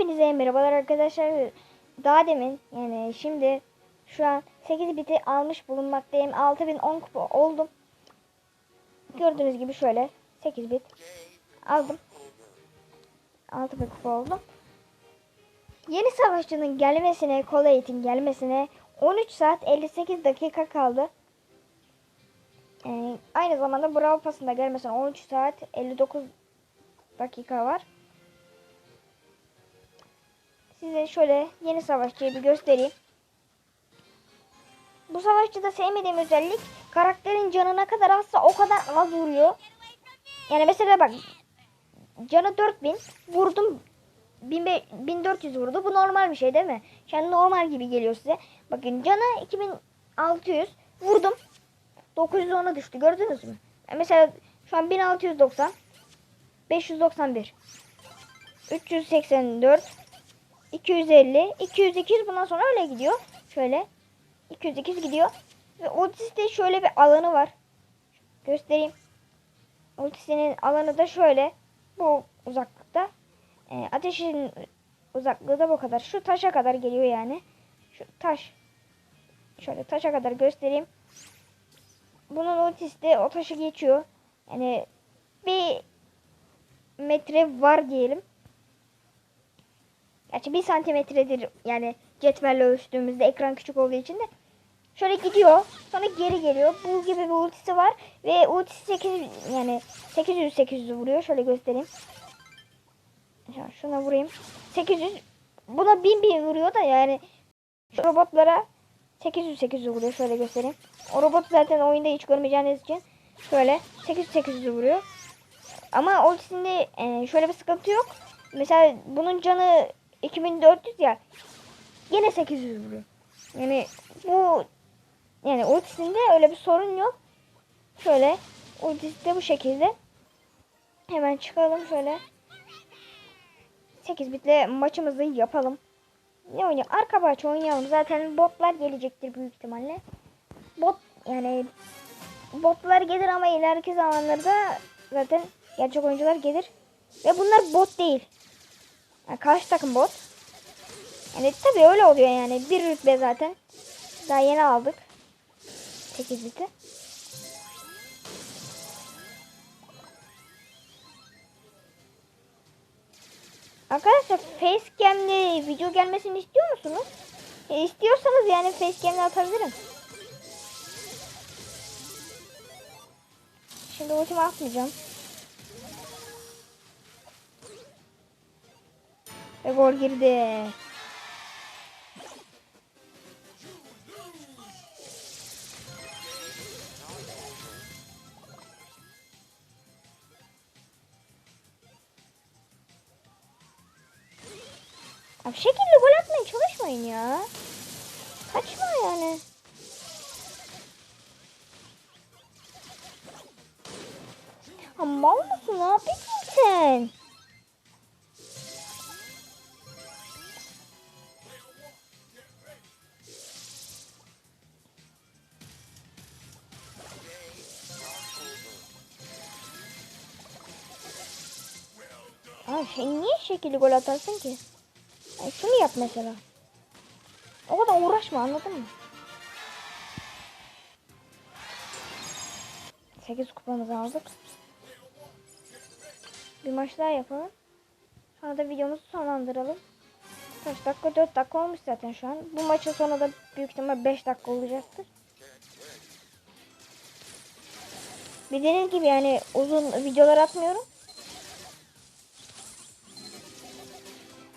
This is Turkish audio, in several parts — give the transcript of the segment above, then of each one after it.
Hepinize merhabalar arkadaşlar. Daha demin yani şimdi şu an 8 biti almış bulunmaktayım. 6010 kupa oldum. Gördüğünüz gibi şöyle 8 bit aldım. 6000 kupa oldum. Yeni savaşçının gelmesine, Collate'in gelmesine 13 saat 58 dakika kaldı. Ee, aynı zamanda Brawl Pass'ın da gelmesine 13 saat 59 dakika var. Size şöyle yeni savaşçıyı bir göstereyim. Bu savaşçıda sevmediğim özellik karakterin canı ne kadar azsa o kadar az vuruyor. Yani mesela bak canı 4000 vurdum 1500 1400 vurdu. Bu normal bir şey değil mi? Yani normal gibi geliyor size. Bakın canı 2600 vurdum. 910'a düştü gördünüz mü? Mesela şu an 1690 591 384 250 208 bundan sonra öyle gidiyor. Şöyle 208 gidiyor. Ve ultisinde şöyle bir alanı var. Göstereyim. Ultisinin alanı da şöyle. Bu uzaklıkta. E, ateşin uzaklığı da bu kadar. Şu taşa kadar geliyor yani. Şu taş. Şöyle taşa kadar göstereyim. Bunun ultisi de o taşı geçiyor. Yani bir metre var diyelim. Gerçi bir santimetredir yani cetvelle ölçtüğümüzde ekran küçük olduğu için de. Şöyle gidiyor. Sonra geri geliyor. Bu gibi bir ultisi var. Ve ultisi 8 yani 800 800 vuruyor. Şöyle göstereyim. Şuna vurayım. 800 buna 1000 1000 vuruyor da yani şu robotlara 800 800 vuruyor. Şöyle göstereyim. O robot zaten oyunda hiç görmeyeceğiniz için şöyle 800 800 vuruyor. Ama ultisinde e, şöyle bir sıkıntı yok. Mesela bunun canı 2400 ya. Yine 800 vuruyor. Yani bu yani ultisinde öyle bir sorun yok. Şöyle ultisi de bu şekilde. Hemen çıkalım şöyle. 8 bitle maçımızı yapalım. Ne oynayalım? Arka bahçe oynayalım. Zaten botlar gelecektir büyük ihtimalle. Bot yani botlar gelir ama ileriki zamanlarda zaten gerçek oyuncular gelir. Ve bunlar bot değil. Yani karşı takım bot. Yani tabii öyle oluyor yani. Bir rütbe zaten. Daha yeni aldık. 8 biti. Arkadaşlar facecam'le video gelmesini istiyor musunuz? E, istiyorsanız yani facecam'le atabilirim. Şimdi ultimi atmayacağım. Ve gol girdi. Abi şekilli gol atmaya çalışmayın ya. Kaçma yani. Ama mısın? Ne yapıyorsun sen? Sen niye şekilli gol atarsın ki? Yani şunu yap mesela. O kadar uğraşma anladın mı? 8 kupamızı aldık. Bir maç daha yapalım. Sonra da videomuzu sonlandıralım. Kaç dakika? 4 dakika olmuş zaten şu an. Bu maçın sonu da büyük ihtimal 5 dakika olacaktır. Bildiğiniz gibi yani uzun videolar atmıyorum.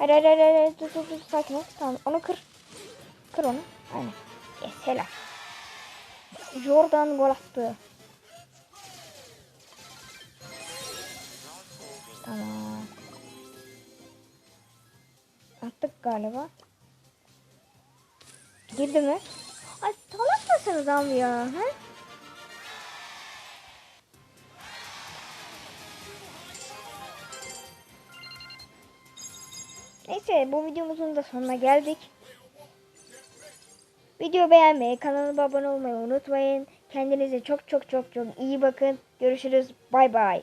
Hayır hayır hayır hayır dur dur dur sakin ol. Tamam onu kır. Kır onu. Aynen. Yes helal. Jordan gol attı. Tamam. Attık galiba. Girdi mi? Ay salak mısınız abi ya? He? Neyse bu videomuzun da sonuna geldik. Video beğenmeyi, kanalıma abone olmayı unutmayın. Kendinize çok çok çok çok iyi bakın. Görüşürüz. Bay bay.